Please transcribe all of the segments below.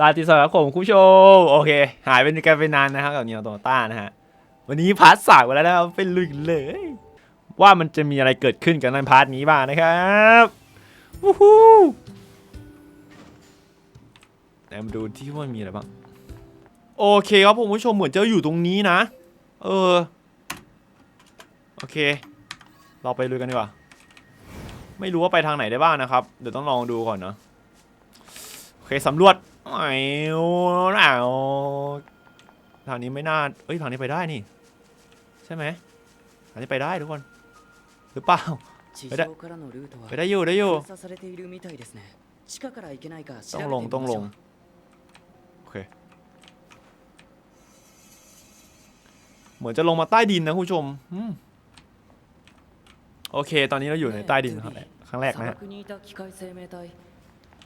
ลาติสำหรับผมคุณผู้ชมโอเค หายไปกันไปนานนะครับกับเนียโตต้านะฮะ วันนี้พาร์ทสามมาแล้วนะครับเป็นลุยเลย ว่ามันจะมีอะไรเกิดขึ้นกับในพาร์ทนี้บ้างนะครับวู้ฮู้ไหนมาดูที่ว่ามีอะไรบ้าง โอเคครับผมคุณผู้ชมเหมือนจะอยู่ตรงนี้นะ เออ โอเค เราไปลุยกันดีกว่า ไม่รู้ว่าไปทางไหนได้บ้างนะครับ เดี๋ยวต้องลองดูก่อนเนาะโอเคสำรวจ โอ้ยอ้าวทางนี้ไม่น่าเอ้ยทางนี้ไปได้นี่ ใช่ไหมทางนี้ไปได้ทุกคน หรือเปล่า ไปได้ไปได้อยู่ได้อยู่ ต้องลงต้องลง โอเค เหมือนจะลงมาใต้ดินนะคุณผู้ชมโอเค ตอนนี้เราอยู่ในใต้ดินครับครั้งแรกนะฮะ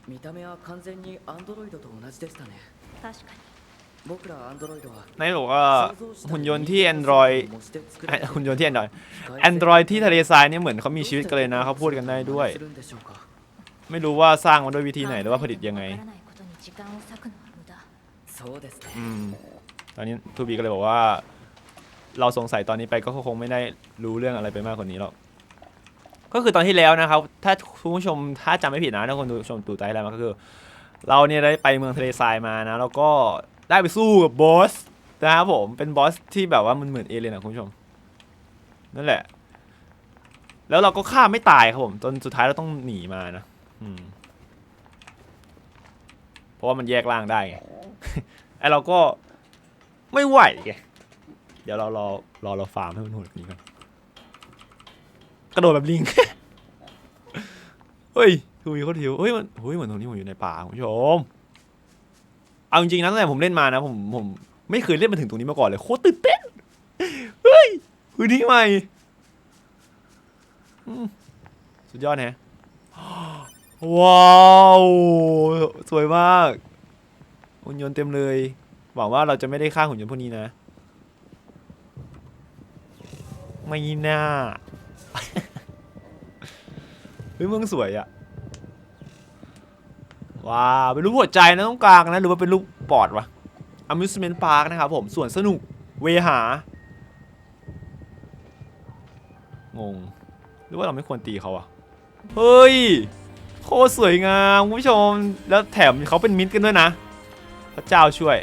見た目は完全にアンドロイドと同じでしたね確かに僕らアンドロイドは ในบอกว่า 想像した หุ่นยนต์ที่ Android 模して作 ไอ้ られた หุ่นยนต์ที่ Android 機械生命体 Android ที่ทะเลทรายเนี่ยเหมือนเขามีชีวิตกันเลยนะเขาพูดกันได้ด้วย するんでしょうか ไม่รู้ว่าสร้างมาด้วยวิธีไหนหรือว่าผลิตยังไง わからないことに時間を割くのは無駄そうですね อืม ตอนนี้ทูบีก็เลยบอกว่า เราสงสัยตอนนี้ไปก็คงไม่ได้รู้เรื่องอะไรไปมากกว่านี้หรอก ก็คือตอนที่แล้วนะครับ ถ้าคุณผู้ชมถ้าจำไม่ผิดนะถ้าคนดูชมตูไตอะไรมาก็คือ เราเนี่ยได้ไปเมืองทะเลทรายมานะ แล้วก็ได้ไปสู้กับบอสนะครับผมเป็นบอสที่แบบว่ามันเหมือนเอเลยนนะคุณผู้ชมนั่นแหละ แล้วเราก็ฆ่าไม่ตายครับผมจนสุดท้ายเราต้องหนีมานะอืมเพราะว่ามันแยกร่างได้ไงไอเราก็ไม่ไหวไงเดี๋ยวเรารอรอเราฟาร์มให้มันโหดกว่านี้ก่อน ระโดดแบบลิง เฮ้ยทูวีเขาถิวเฮ้ยมันเฮ้ยเหมือนตรงนี้ผมอยู่ในป่าคุณผู้ชม เอาจริงๆนะตั้งแต่ผมเล่นมานะผมผมไม่เคยเล่นมาถึงตรงนี้มาก่อนเลยโคตรตื่นเต้น เฮ้ยพื้นที่ใหม่อืมสุดยอดแฮะ ว้าวสวยมากหุ่นยนต์เต็มเลย หวังว่าเราจะไม่ได้ฆ่าหุ่นยนต์พวกนี้นะ ไม่น่า เฮ้ยเมืองสวยอะว้าวเป็นรูปหัวใจนะตรงกลางนะหรือว่าเป็นรูปปอดวะ amusement park นะครับผมส่วนสนุกเวหางงหรือว่าเราไม่ควรตีเขาอะเฮ้ยโคตรสวยงามคุณผู้ชมแล้วแถมเขาเป็นมิตรกันด้วยนะ พระเจ้าช่วย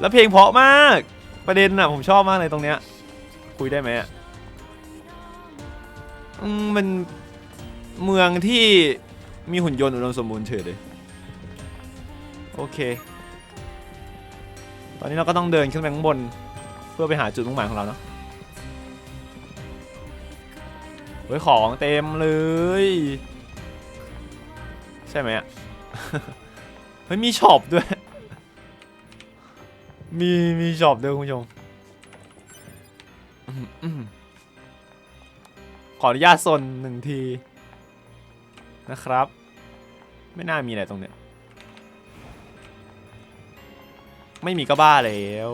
แล้วเพลงเพราะมากประเด็นอะผมชอบมากเลยตรงเนี้ยคุยได้ไหมอะ อืมมันเมืองที่มีหุ่นยนต์อุดมสมบูรณ์เฉยเลย โอเค ตอนนี้เราก็ต้องเดินขึ้นไปข้างบน เพื่อไปหาจุดมุ่งหมายของเราเนาะเฮ้ยของเต็มเลย ใช่ไหมอะ เฮ้ยมีช็อปด้วย มีมีช็อปด้วยคุณผู้ชมอืมอืม ขออนุญาตซนหนึ่งทีนะครับ ไม่น่ามีอะไรตรงเนี้ยไม่มีก็บ้าแล้ว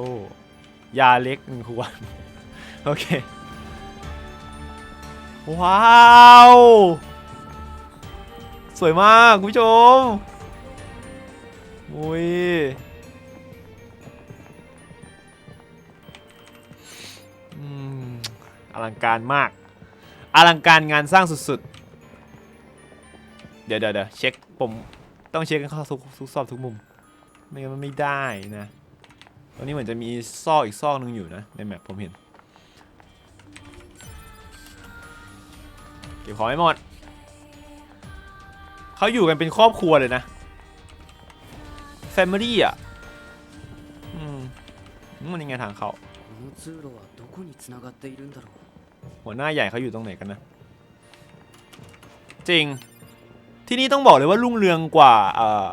ยาเล็กหนึ่งขวดโอเค ว้าว สวยมากคุณผู้ชมอุ้ยอืมอลังการมาก อลังการงานสร้างสุดๆ เดี๋ยวเดี๋ยวเดี๋ยวเช็คผมต้องเช็คกันเข้าทุกทุกซอกทุกมุม ไม่งั้นมันไม่ได้นะตรงนี้เหมือนจะมีซอกอีกซอกหนึงอยู่นะ ในแมปผมเห็นเก็บของให้หมดเขาอยู่กันเป็นครอบครัวเลยนะ Family อะอืมมันยังไงทางเขา この通路はどこに繋がっているんだろう หัวหน้าใหญ่เขาอยู่ตรงไหนกันนะ จริง ที่นี่ต้องบอกเลยว่ารุ่งเรืองกว่าเอ่อ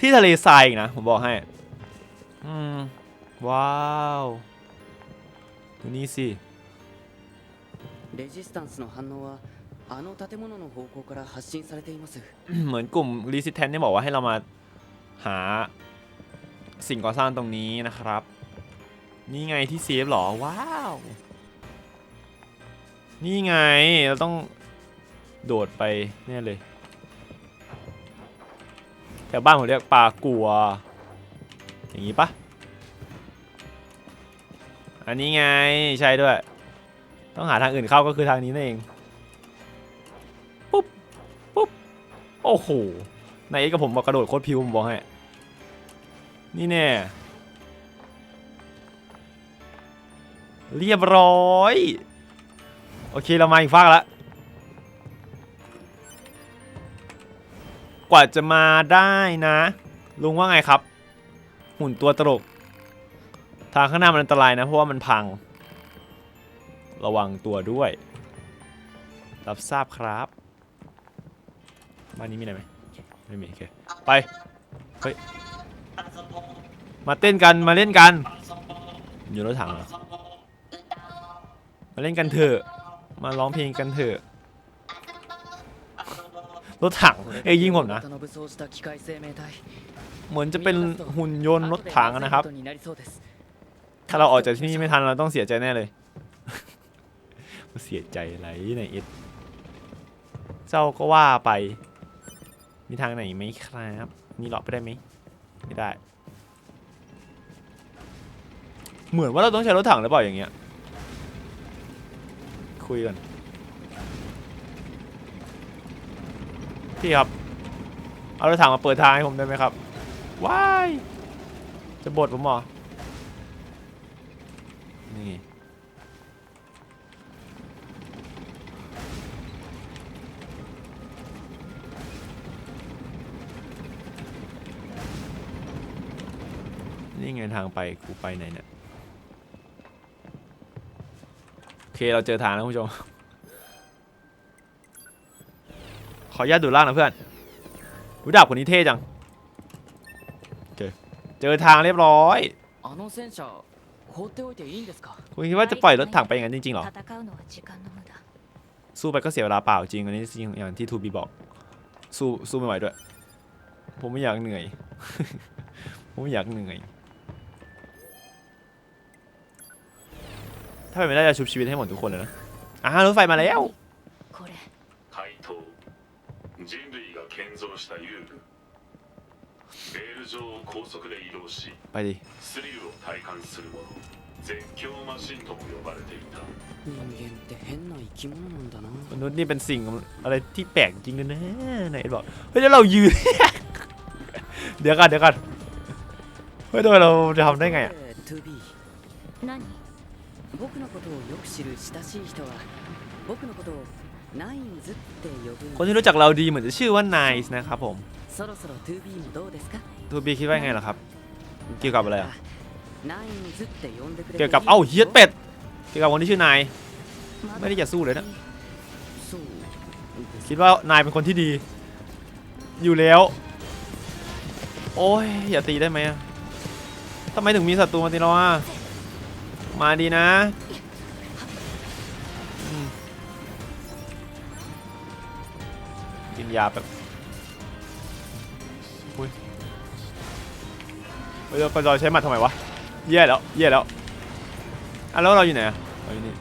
ที่ทะเลทรายอีกนะ ผมบอกให้ อืม ว้าวดูนี่สิ レジスタンスの反応はあの建物の方向から発信されています เหมือนกลุ่ม Resistance เนี่ยบอกว่าให้เรามาหาสิ่งก่อสร้างตรงนี้นะครับ นี่ไงที่เซฟเหรอ ว้าว นี่ไง เราต้องโดดไปเนี่ยเลยแถวบ้านผมเรียกปลากัว อย่างนี้ปะอันนี้ไงใช่ด้วย ต้องหาทางอื่นเข้าก็คือทางนี้นั่นเองปุ๊บปุ๊บโอ้โหนายเอ็กกับผมบอกกระโดดโคตรพิวผมบอกให้นี่แน่เรียบร้อย โอเคเรามาอีกฟากแล้วกว่าจะมาได้นะ ลุงว่าไงครับ หุ่นตัวตลก ทางข้างหน้ามันอันตรายนะ เพราะว่ามันพัง ระวังตัวด้วย รับทราบครับบ้านนี้มีอะไรไหมไม่มีโอเคไปเฮ้ยมาเต้นกันมาเล่นกัน อยู่รถถังเหรอมาเล่นกันเถอะ มาร้องเพลงกันเถอะรถถังเอ้ยยิงผมนะ เหมือนจะเป็นหุ่นยนต์รถถังนะครับ ถ้าเราออกจากที่นี่ไม่ทันเราต้องเสียใจแน่เลยเสียใจอะไรไหนเอ็ดเจ้าก็ว่าไป มีทางไหนไหมครับ นี่หลอกไปได้ไหมไม่ได้ เหมือนว่าเราต้องใช้รถถังหรือเปล่าอย่างเงี้ย คุยกันพี่ครับ เอารถถังมาเปิดทางให้ผมได้ไหมครับว้ายจะบดผมหรอนี่นี่ไงทางไปกูไปไหนเนี่ย โอ เคเราเจอทางแล้วคุณผู้ชม ขออนุญาตดูล่างนะเพื่อนวิดาบคนนี้เท่จัง โอเค เจอทางเรียบร้อย あの戦車放っておいていいんですか คุณคิดว่าจะปล่อยรถถังไปอย่างนั้นจริงๆเหรอ 戦うのは時間の無駄 สู้ไปก็เสียเวลาเปล่าจริงอันนี้จริงอย่างที่ทูบีบอก สู้สู้ไม่ไหวด้วย ผมไม่อยากเหนื่อย ผมไม่อยากเหนื่อย ถ้าเป็นไม่ได้จะชุบชีวิตให้หมดทุกคนเลยนะอ่ารถไฟมาแล้ว これ怪盗人類が建造した遊具レール上を高速で移動し ไปดิ スリルを体感する者絶叫マシンとも呼ばれていた人間って変な生き物なんだな มนุษย์นี่เป็นสิ่งอะไรที่แปลกจริงเลยนะนายเอ็ดบอกเฮ้ยแล้วเรายืน เดี๋ยวกันเดี๋ยวกันเฮ้ยทำไมเราจะทำได้ไงอ่ะ 2B 何 僕のことをよく知る親しい人は僕のことをナインズって呼ぶん คนที่รู้จักเราดีเหมือนจะชื่อว่านายนะครับผม そろそろ 2B もどうですか ทูบีคิดว่าไงล่ะครับ เกี่ยวกับอะไรอ่ะ ナインズって呼んでくれて เกี่ยวกับเอ้าเฮียเป็ด เกี่ยวกับคนที่ชื่อนาย まだ ไม่ได้จะสู้เลยนะ そうです คิดว่านายเป็นคนที่ดี อยู่แล้ว โอ้ย อย่าตีได้ไหมอะทำไมถึงมีศัตรูมาตีเราอ่ะ มาดีนะกินยาแบบอุ้ยเฮ้ยเราเราใช้หมัดทำไมวะแย่แล้วแย่แล้วอะแล้วเราอยู่ไหนอะเราอยู่นี่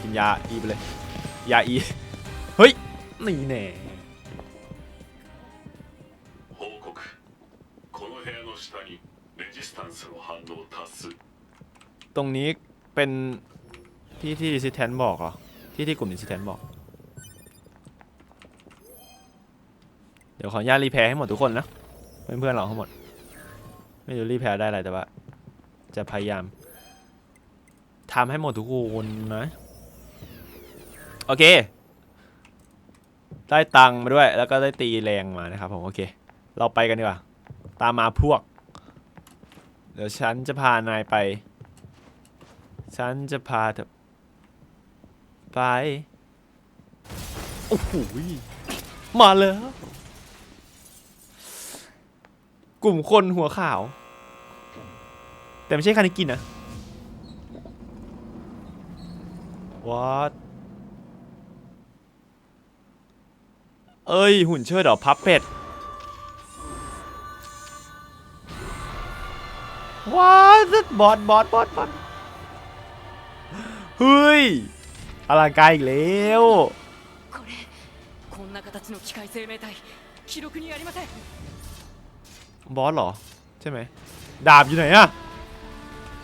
กินยาอีไปเลยยาอีเฮ้ยนี่แน่ ตรงนี้เป็นที่ที่ดิสแทนบอกเหรอ ที่ที่กลุ่มดิสแทนบอก เดี๋ยวขออนุญาตรีแพร์ให้หมดทุกคนนะ เพื่อนๆเราทั้งหมด ไม่รู้รีแพร์ได้อะไรแต่ว่า จะพยายามทำให้หมดทุกคนนะ โอเค ได้ตังค์มาด้วย แล้วก็ได้ตีแรงมานะครับผมโอเค เราไปกันดีกว่า ตามมาพวก เดี๋ยวฉันจะพานายไป ฉันจะพาเธอไป โอ้โหยมาแล้ว กลุ่มคนหัวขาว แต่ไม่ใช่คานิกินนะวัดเอ้ย หุ่นเชิดเหรอ พับเป็ดว้าดบอสบอสบอสบอส เฮ้ยอลังการอีกแล้วบอสเหรอ ใช่ไหม ดาบอยู่ไหนอะ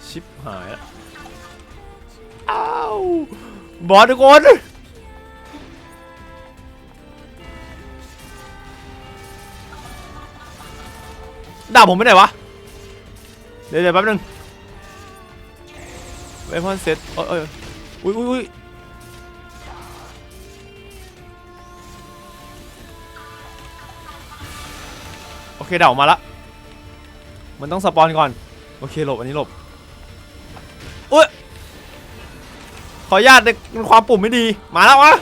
ชิปหายอะอ้าวบอสทุกคนดาบผมไปไหนวะ เดี๋ยวเแป๊บนึงเวพอนเซตเออย อุ้ยอุ้ยอุ้ยโอเคเดาออกมาละ มันต้องสปอนก่อน โอเคหลบอันนี้หลบอุ้ยขออนุญาตในความปุ่มไม่ดี มาแล้ววะ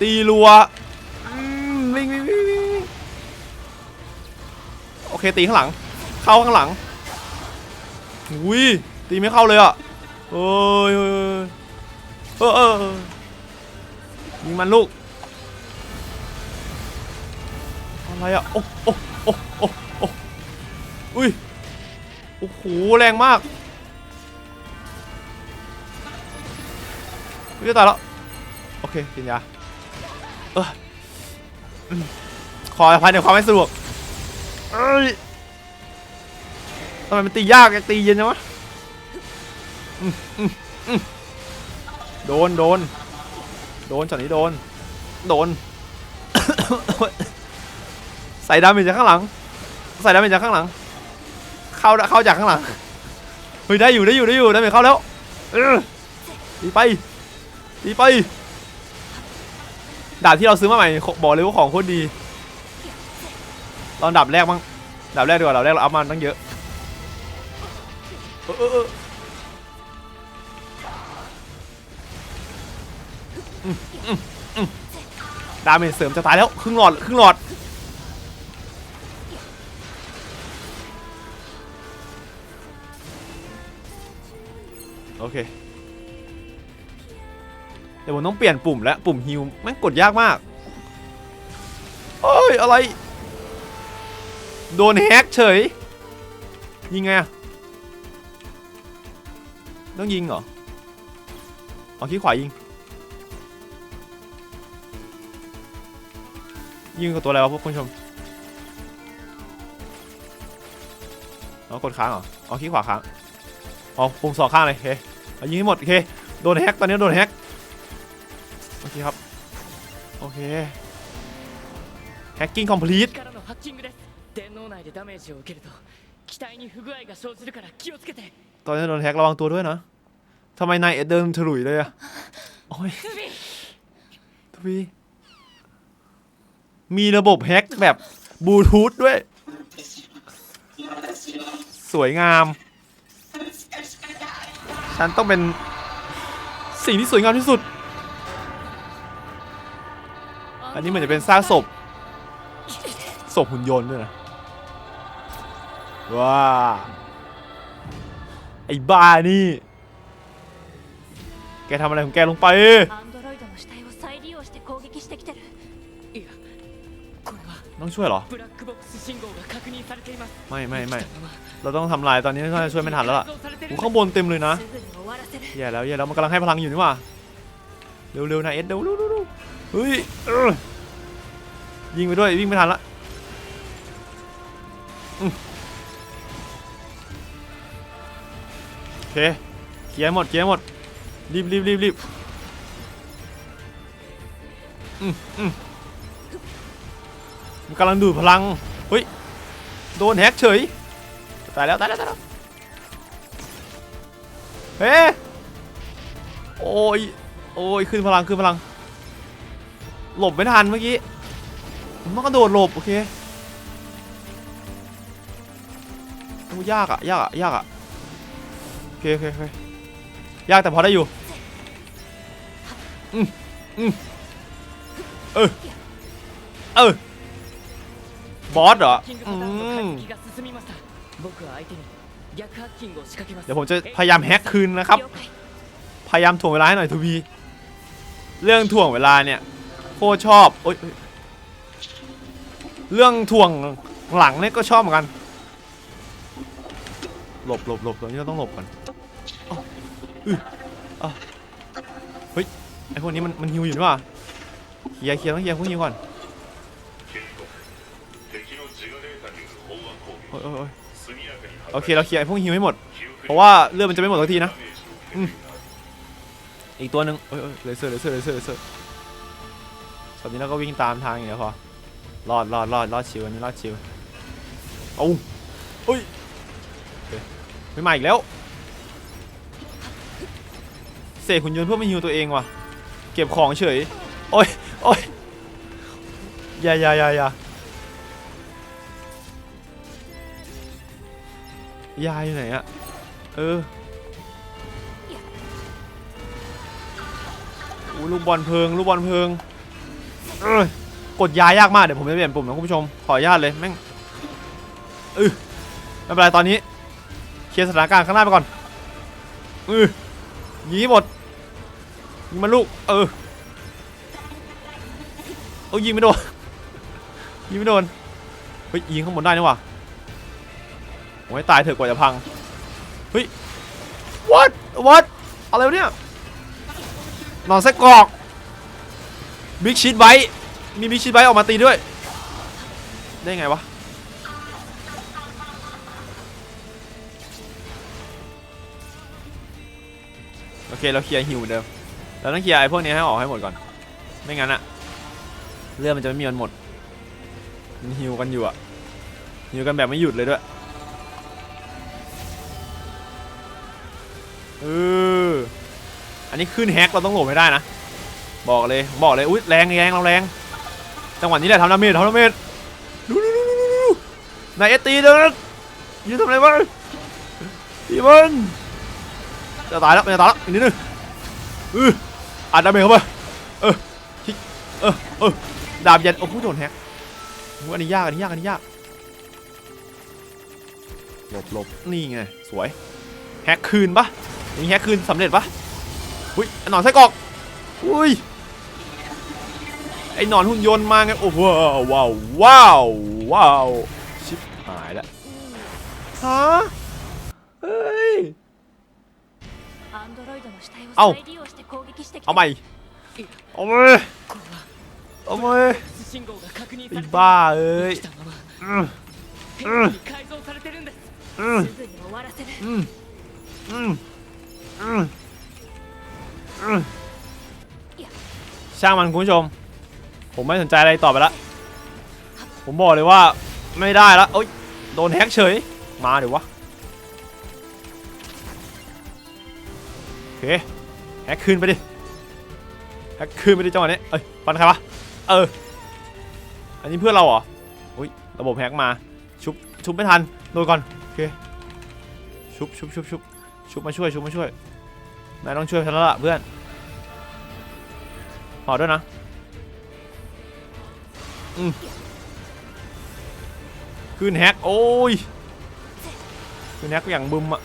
ตีรัววิ่งวิ่งวิ่งวิ่งวิ่งโอเคตีข้างหลัง เข้าข้างหลังอุ้ยตีไม่เข้าเลยอะ เอ้ยเอ้ยเอ้ยเออเออเออยิงมันลูกอะไรอะโอ้โอ้โอ้โอ้โอ้อุ้ยโอ้โหแรงมากไม่จะตายแล้วโอเคกินยาเออขออภัยในความไม่สะดวกเอ้ยทำไมมันตียากอะตีเย็นจังวะ โดนโดน โดนช็อตนี้โดน โดน ใส่ดาเมจจากข้างหลัง ใส่ดาเมจจากข้างหลัง เข้าเข้าจากข้างหลัง เฮ้ยได้อยู่ได้อยู่ได้อยู่ดาเมจเข้าแล้วตีไปตีไป ดาบที่เราซื้อมาใหม่บอกเลยว่าของโคตรดีตอนดาบแรกมั้งดาบแรกดีกว่าดาบแรกเราเอามาตั้งเยอะเออ ดาเมจเสริมจะตายแล้วครึ่งหลอดครึ่งหลอดโอเคเดี๋ยวผมต้องเปลี่ยนปุ่มแล้วปุ่มฮิวแม่งกดยากมากเอ้ยอะไร โดนแฮกเฉย ยิงไงอะต้องยิงเหรอเอาขี้ขวายิง ยิงกว่ตัวอะไรวะพวกคุณชมอ๋อกดค้างเหรออ๋อขี้ขวาค้างอ๋อปุ่มสองข้างเลยเฮ้ยยิงให้หมดโอเคโดนแฮกตอนนี้โดนแฮกโอเคครับโอเคแฮกกิ้งคอมพลีทตอนนี้โดนแฮกระวังตัวด้วยนะทำไมนายเดเดินถลุยเลยอะโอ้ยทวี มีระบบแฮ็กแบบบลูทูธด้วย สวยงาม ฉันต้องเป็นสิ่งที่สวยงามที่สุด อันนี้เหมือนจะเป็นซากศพ ศพหุ่นยนต์ด้วยนะ ว้า ไอ้บ้านี่ แกทำอะไรของแกลงไป ต้องช่วยเหรอ ไม่ไม่ไม่เราต้องทำลายตอนนี้น่าจะช่วยไม่ทันแล้วล่ะหูข้างบนเต็มเลยนะแย่แล้วแย่แล้วมันกำลังให้พลังอยู่นี่ว่ะเร็วๆนะเอ็ดเร็วๆเฮ้ยยิงไปด้วยวิ่งไม่ทันละโอเคเกียร์หมดเกียร์หมดรีบรีบรีบรีบอืมอืม มันกำลังดูดพลังเฮ้ยโดนแฮกเฉยตายแล้วตายแล้วตายแล้วเฮ้โอ้ยโอ้ยขึ้นพลังขึ้นพลัง หลบไม่ทันเมื่อกี้ผมต้องกระโดดหลบโอเคโอ้ยากอะยากอะยากอะโอเคโอเคโอเคยากแต่พอได้อยู่อืมอืมเออเออ บอสเหรอเดี๋ยวผมจะพยายามแฮกคืนนะครับ พยายามถ่วงเวลาให้หน่อยทูบีเรื่องถ่วงเวลาเนี่ยโคชอบโอ้ยเรื่องถ่วงหลังเนี่ยก็ชอบเหมือนกัน หลบหลบหลบตอนนี้เราต้องหลบก่อนเฮ้ยไอ้คนนี้มันมันหิวอยู่หรือเปล่าเคลียเคลียร์ต้องเคลียร์พวกนี้ก่อน โอ้ยโอ้ยโอ้ยโอเคเราเคลียร์อ้พวกฮิวให้หมด เพราะว่าเลือดมันจะไม่หมดสักทีนะอืมอีกตัวหนึ่งโอ้ยเอ้ยเลเซอร์เลเซอร์เลเซอร์เลเซอร์ตอนนี้เราก็วิ่งตามทางอย่างเดียวพอรอดรอดรอดรอดชิวอันนี้รอดชิวเอาอุ้ยไม่มาอีกแล้วเสกหุ่นยนต์เพื่อมาฮิวตัวเองว่ะ เก็บของเฉย โอ้ยโอ้ยอย่าอย่าอย่าอย่า ยาอยู่ไหนอะเอออู้ลูกบอลเพลิงลูกบอลเพลิงเอ้ยกดยายากมากเดี๋ยวผมจะเปลี่ยนปุ่มนะคุณผู้ชมขออนุญาตเลยแม่งเออไม่เป็นไรตอนนี้เคลียร์สถานการณ์ข้างหน้าไปก่อนเออยิงให้หมดยิงมันลูกเออเออยิงไม่โดนยิงไม่โดนเฮ้ยยิงข้างบนได้นี่หว่า โอ้ยตายเถอะกว่าจะพัง เฮ้ย what what อะไรวะเนี่ยหนอนไส้กรอกบิ๊กชีตไบต์มีบิ๊กชีตไบต์ออกมาตีด้วย ได้ไงวะ โอเค เราเคลียร์ฮิวเหมือนเดิม เราต้องเคลียร์ไอ้พวกนี้ให้ออกให้หมดก่อน ไม่งั้นอะเลือดมันจะไม่มีวันหมดมันฮิวกันอยู่อะฮิวกันแบบไม่หยุดเลยด้วย เอออันนี้ขึ้นแฮกเราต้องโหลบไม่ได้นะ บอกเลยบอกเลยอุ้ยแรงแรงเราแรง จังหวะนี้แหละทำดาเมจทำดาเมจดูดูดูดูดูดูนายเอตีเดินยืนทำอะไรวะตีมันจะตายแล้วมันจะตายแล้วอีกนิดนึงเอออัดดาเมจเข้าไปเออทิกเออเออดาบเย็นโอ้โหโดนแฮกโอ้โหอันนี้ยากอันนี้ยากอันนี้ยากหลบหลบนี่ไงสวยแฮกคืนปะ มีแฮกคืนสำเร็จปะอุ้ยหนอนไส้กรอกอุ้ยไอหนอนหุ่นยนต์มาไงโอ้โหว้าวว้าวว้าวชิบหายละฮะเฮ้ยเอาเอาใหม่เอาไหมเอาใหมไอ้บ้าเอ้ยอืมอืมอืมอืม ช่างมันคุณผู้ชม ผมไม่สนใจอะไรต่อไปละ ผมบอกเลยว่าไม่ได้ละโอ๊ยโดนแฮกเฉย มาเดี๋ยววะโอเคแฮกคืนไปดิแฮกคืนไปดิจังหวะนี้เอ้ยฟันใครวะเออ อันนี้เพื่อนเราเหรออุ้ยระบบแฮกมาชุบชุบไม่ทันโดนก่อนโอเคชุบชุบชุบชุบชุบมาช่วยชุบมาช่วย นายต้องช่วยฉันแล้วล่ะเพื่อนห่อด้วยนะอืมขึ้นแฮกโอ้ยขึ้นแฮกอย่างบึมอะ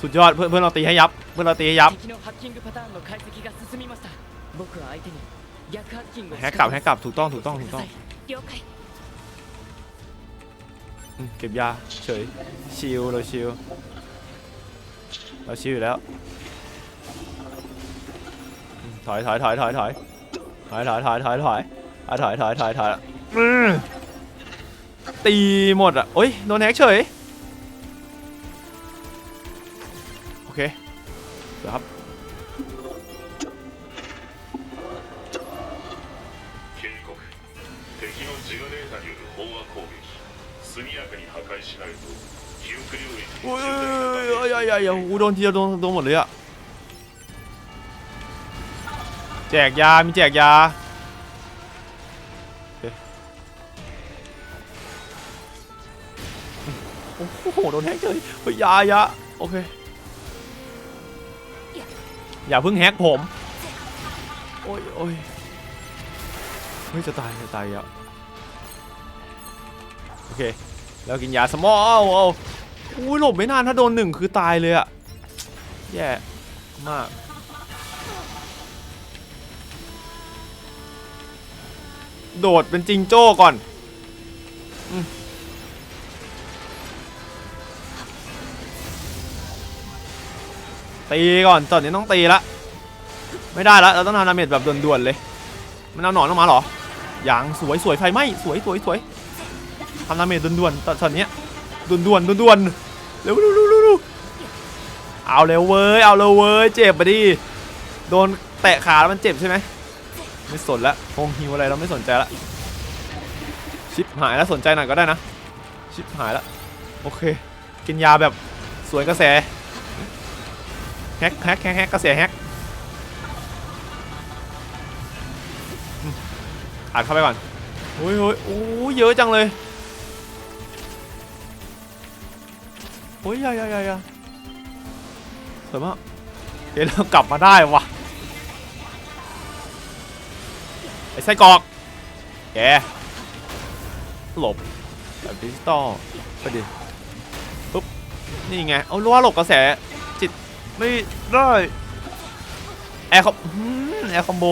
สุดยอดเพื่อนเพื่อนเราตีให้ยับ เพื่อนเราตีให้ยับแฮกกลับแฮกกลับถูกต้องถูกต้องถูกต้องเก็บยาเฉยชิลเราชิล เราชิลอยู่แล้วอืมถอยถอยถอยถอยถอยถอยถอยถอยถอยถอยอ่ะถอยถอยถอยถอยอืมตีหมดอ่ะโอ้ยโดนแฮกเฉยโอเคเดี๋ยวครับ 警告敵のジガデータによる飽和攻撃速やかに破壊しないと記憶領域に โอ้ยโอ้ยโอ้ยโอ้ยโอ้ยโอ้ยโดนทีเดียวโดนโดนหมดเลยอะแจกยา มีแจกยาโอ้โหโดนแฮกเลยเฮ้ยยายะโอเค อย่าเพิ่งแฮกผม โอ้ยโอ้ยเฮ้ยจะตายจะตายอะโอเค แล้วกินยาสมอลเอา อุ้ยหลบไม่นานถ้าโดนหนึ่งคือตายเลยอะแย่มาก โดดเป็นจิงโจ้ก่อนอตีก่อนตอนนี้ต้องตีละไม่ได้แล้วเราต้องทำดาเมจแบบด่วนๆเลย มันเอาหนอนออกมาหรออย่างสวยสวยไฟไหมสวยสวยสวยทำดาเมจด่วนๆตอนนี้ด่วนๆด่วนๆ เร็วเร็วเร็วเร็วเอาเร็วเว้ย เอาเร็วเว้ย เจ็บปะดิ โดนแตะขาแล้วมันเจ็บใช่ไหม ไม่สนละโฮมฮิวอะไรเราไม่สนใจละ ชิปหายแล้วสนใจหน่อยก็ได้นะ ชิปหายแล้ว โอเค กินยาแบบสวนกระแส แฮกแฮกแฮกแฮกกระแสแฮกอืมอัดเข้าไปก่อนโอ้ยโอ้ยโอ้ยเยอะจังเลย อ้ยยยยยสวยมากเดี๋ยวเรากลับมาได้วะไอ้ไส้กรอกแกหลบแบบดิจิตอลไปดิปุ๊บนี่ไงเอาล้ว่าหลบกระแสจิตไม่ได้แอร์คอมแอร์คอมโบ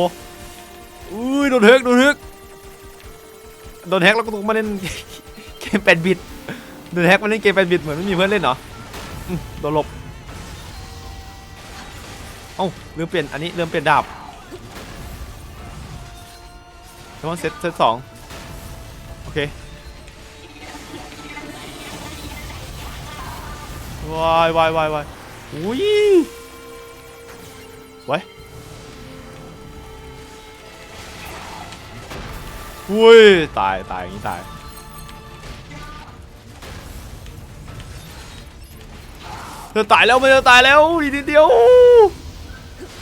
อุ้ยโดนแฮกโดนแฮกโดนแฮกแล้วก็ต้องมาเล่นเกมแปดบิต โดนแฮกมาเล่นเกมแปดบิตเหมือนไม่มีเพื่อนเล่นเหรอโดนหลบเอ้าลืมเปลี่ยนอันนี้ลืมเปลี่ยนดาบแล้วมันเซตเซตสองโอเควายวายวายวายอุ้ยไว้อุ้ยตายตายอย่างนี้ตาย จะตายแล้วมันจะตายแล้วอีกนิดเดียว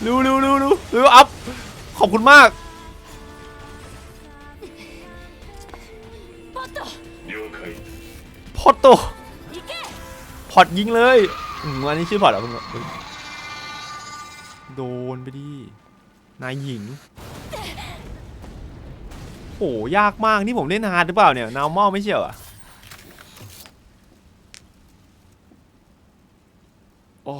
รู้รู้รู้รู้รู้อัพขอบคุณมากพอตโตพอตยิงเลยอันนี้ชื่อพอตเหรอเพิ่งโดนไปดินายหญิงโหยากมากนี่ผมเล่นฮาร์ดหรือเปล่าเนี่ยนาวมอไม่เชียวอะ โอ้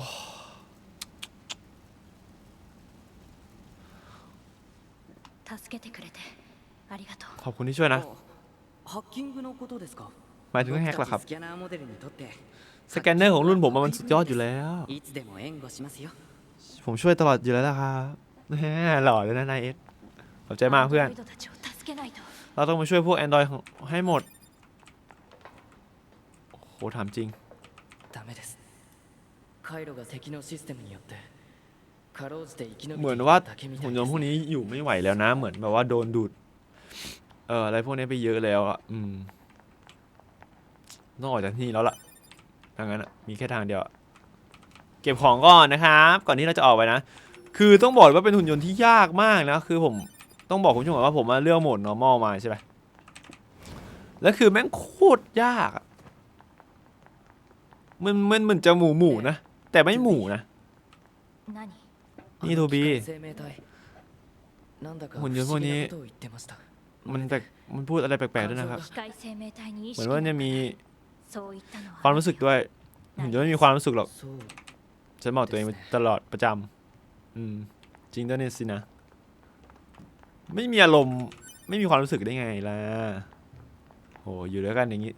助けてくれてありがとう ขอบคุณที่ช่วยนะ ハッキングのことですか หมายถึงแฮกเหรอครับ スキャナーモデルにとって สแกนเนอร์ของรุ่นผมอะมันสุดยอดอยู่แล้ว いつでも援護しますよ ผมช่วยตลอดอยู่แล้วนะครับ แหมหล่อเลยนะนายเอสขอบใจมากเพื่อน アンドロイドたちを助けないと เราต้องมาช่วยพวก Android ของให้หมด โอ้โห ถามจริง ダメです เหมือนว่าหุ่นยนต์พวกนี้อยู่ไม่ไหวแล้วนะ เหมือนแบบว่าโดนดูด เอออะไรพวกนี้ไปเยอะแล้วอะอืมต้องออกจากที่แล้วล่ะทางนั้นมีแค่ทางเดียวเก็บของก่อนนะครับ ก่อนที่เราจะออกไปนะ คือต้องบอกว่าเป็นหุ่นยนต์ที่ยากมากนะ คือผมต้องบอกคุณผู้ชมว่าผมมาเลือกโหมด normal มาใช่ไหมแล้วคือแม่งโคตรยาก มันมันมันจะหมูหมูนะ แต่ไม่หมู่นะ นี่โทบีหุ่นยนต์พวกนี้ มันแต่มันพูดอะไรแปลกๆด้วยนะครับ เหมือนว่าจะมีความรู้สึกด้วยหุ่นยนต์ไม่มีความรู้สึกหรอกฉันบอกตัวเองตลอดประจำอืมจริงด้วยนี่สินะ ไม่มีอารมณ์ไม่มีความรู้สึกได้ไงล่ะโหอยู่ด้วยกันอย่างนี้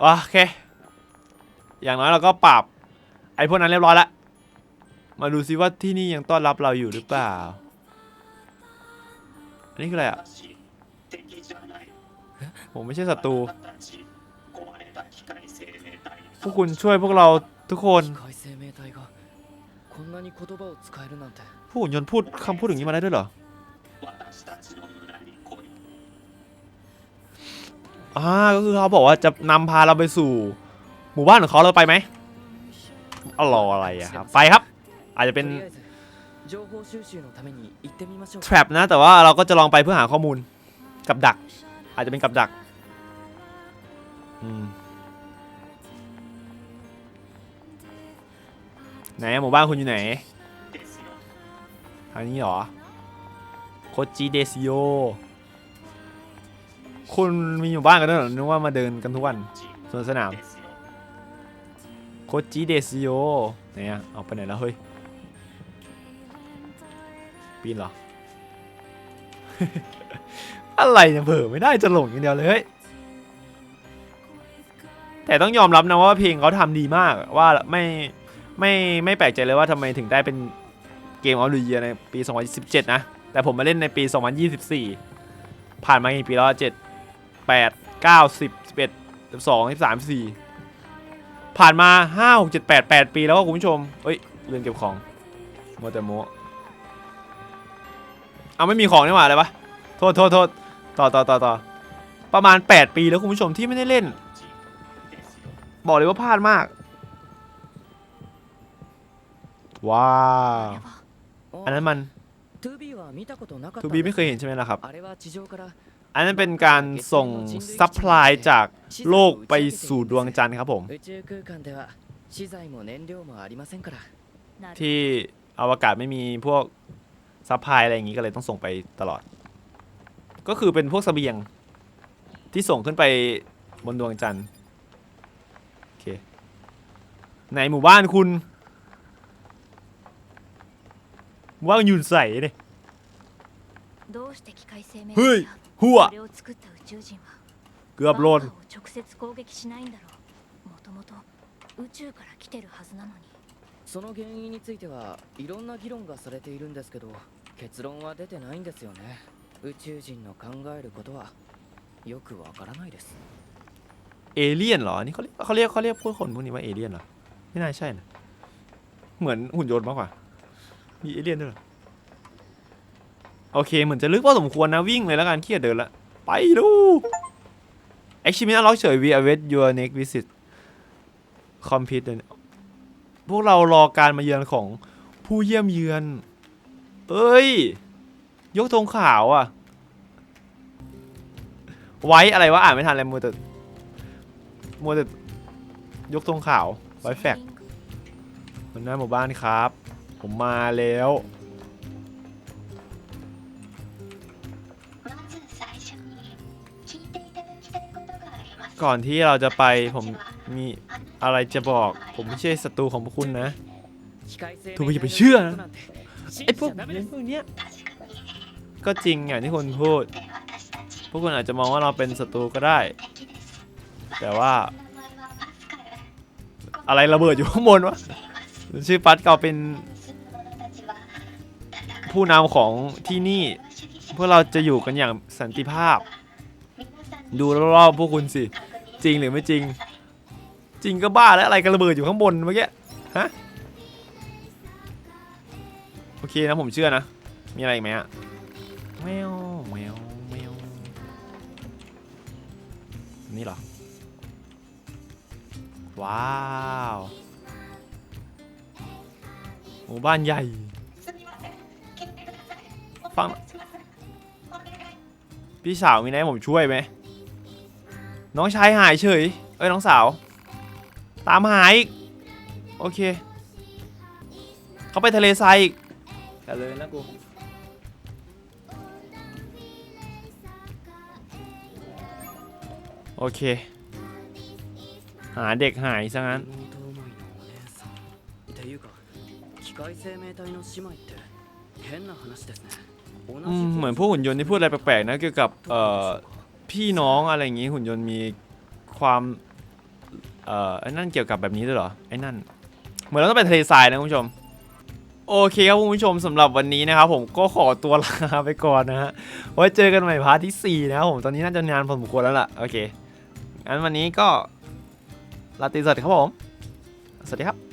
โอเค อย่างน้อยเราก็ปรับไอ้พวกนั้นเรียบร้อยละ มาดูซิว่าที่นี่ยังต้อนรับเราอยู่หรือเปล่า อันนี้คืออะไรอะ ผมไม่ใช่ศัตรู พวกคุณช่วยพวกเราทุกคนผู้หุ่นยนต์พูดคำพูดอย่างนี้มาได้ด้วยเหรออ่าก็คือเขาบอกว่าจะนำพาเราไปสู่ หมู่บ้านของเขาเราไปไหมอรออะไรอะครับ ไปครับ อาจจะเป็นแทรปนะ แต่ว่าเราก็จะลองไปเพื่อหาข้อมูล กับดัก อาจจะเป็นกับดักไหนหมู่บ้านคุณอยู่ไหนทางนี้หรอโคจิเดซิโอคุณมีอยู่บ้านกันด้วยหรอนึกว่ามาเดินกันทุกวันสวนสนาม โคจิเดซิโอไหนอะเอาไปไหนแล้วเฮ้ย ปีนเหรอ อะไรเนี่ยเผลอไม่ได้จะหลงอย่างเดียวเลยเฮ้ยแต่ต้องยอมรับนะว่าเพลงเขาทำดีมากว่าไม่ไม่ไม่แปลกใจเลยว่าทำไมถึงได้เป็นเกมออฟเดอะเยียในปี 2017 นะ แต่ผมมาเล่นในปี 2024 ผ่านมากี่ปีแล้ว7 8 9 10 11 12 13 14 ผ่านมา 5 6 7 8 8 ปีแล้วคุณผู้ชม เอ้ยเลืมเก็บของมัวแต่โมเอาไม่มีของนี่หว่าอะไรปะโทษโทษโทษต่อต่อต่อต่อประมาณ 8 ปีแล้วคุณผู้ชมที่ไม่ได้เล่น บอกเลยว่าพลาดมาก ว้าวอันนั้นมันทูบีไม่เคยเห็นใช่ไหมล่ะครับ อันนั้นเป็นการส่งซัพพลายจากโลกไปสู่ดวงจันทร์ครับผม ที่อวกาศไม่มีพวกซัพพลายอะไรอย่างนี้ก็เลยต้องส่งไปตลอด ก็คือเป็นพวกสเสบียงที่ส่งขึ้นไปบนดวงจันทร์โอเคในหมู่บ้านคุณ ว่างยู่ใส่เนี่ยเฮ้ย หัว がこれを作った宇宙人は เกือบหล่น バーを直接攻撃しないんだろうもともと宇宙から来てるはずなのにその原因についてはいろんな議論がされているんですけど結論は出てないんですよね宇宙人の考えることはよくわからないです เอเลี่ยนเหรออันนี่เขาเรียกเขาเรียกเขาเรียกพวกคนพวกนี้ว่าเอเลี่ยนเหรอไม่น่าใช่นะเหมือนหุ่นยนต์มากกว่ามีเอเลี่ยนด้วยเหรอ โอเคเหมือนจะลึกพอสมควรนะวิ่งเลยแล้วกันเครียดเดินละ ไปดู Achievement Unlock เฉย We await your next visit Complete พวกเรารอการมาเยือนของผู้เยี่ยมเยือน เอ้ย ยกธงขาวอะไว้อะไรวะอ่านไม่ทันเลยมัวแต่มัวแต่ยกธงขาวไว้แฟกหัวหน้าหมู่บ้านครับ ผมมาแล้ว ก่อนที่เราจะไปผมมีอะไรจะบอก ผมไม่ใช่ศัตรูของพวกคุณนะทุกคนอย่าไปเชื่อนะไอ้พวกพวกเนี้ยก็จริงอย่างที่คุณพูด พวกคุณอาจจะมองว่าเราเป็นศัตรูก็ได้ แต่ว่า อะไรระเบิดอยู่ข้างบนวะชื่อฟัดเก่าเป็น ผู้นำของที่นี่พวกเราจะอยู่กันอย่างสันติภาพ ดูรอบๆพวกคุณสิ จริงหรือไม่จริง จริงก็บ้าแล้วอะไรกระเบิดอยู่ข้างบนเมื่อกี้ฮะโอเคนะผมเชื่อนะ มีอะไรอีกไหมอะแมวแมวแมวนี่เหรอ ว้าวหมู่บ้านใหญ่ฟังพี่สาวมีอะไรผมช่วยไหม น้องชายหายเฉย เอ้ยน้องสาว ตามหายอีก โอเค เขาไปทะเลทรายอีกแต่เลยนะกู โอเค หาเด็กหายซะงั้น 妹思いのお姉さんっていうか機械生命体の姉妹って変な話ですね同じ อืมเหมือนพวกหุ่นยนต์ที่พูดอะไรแปลกๆนะเกี่ยวกับเอ่อ พี่น้องอะไรอย่างงี้หุ่นยนต์มีความ เอ่อไอ้นั่นเกี่ยวกับแบบนี้ด้วยเหรอไอ้นั่น เหมือนเราต้องไปทะเลทรายนะคุณผู้ชม โอเคครับคุณผู้ชมสำหรับวันนี้นะครับผมก็ขอตัวลาไปก่อนนะฮะไว้เจอกันใหม่พาร์ทที่ 4 นะครับผมตอนนี้น่าจะนานพอสมควรแล้วล่ะโอเคงั้นวันนี้ก็ลาตรีสวัสดีครับผม สวัสดีครับ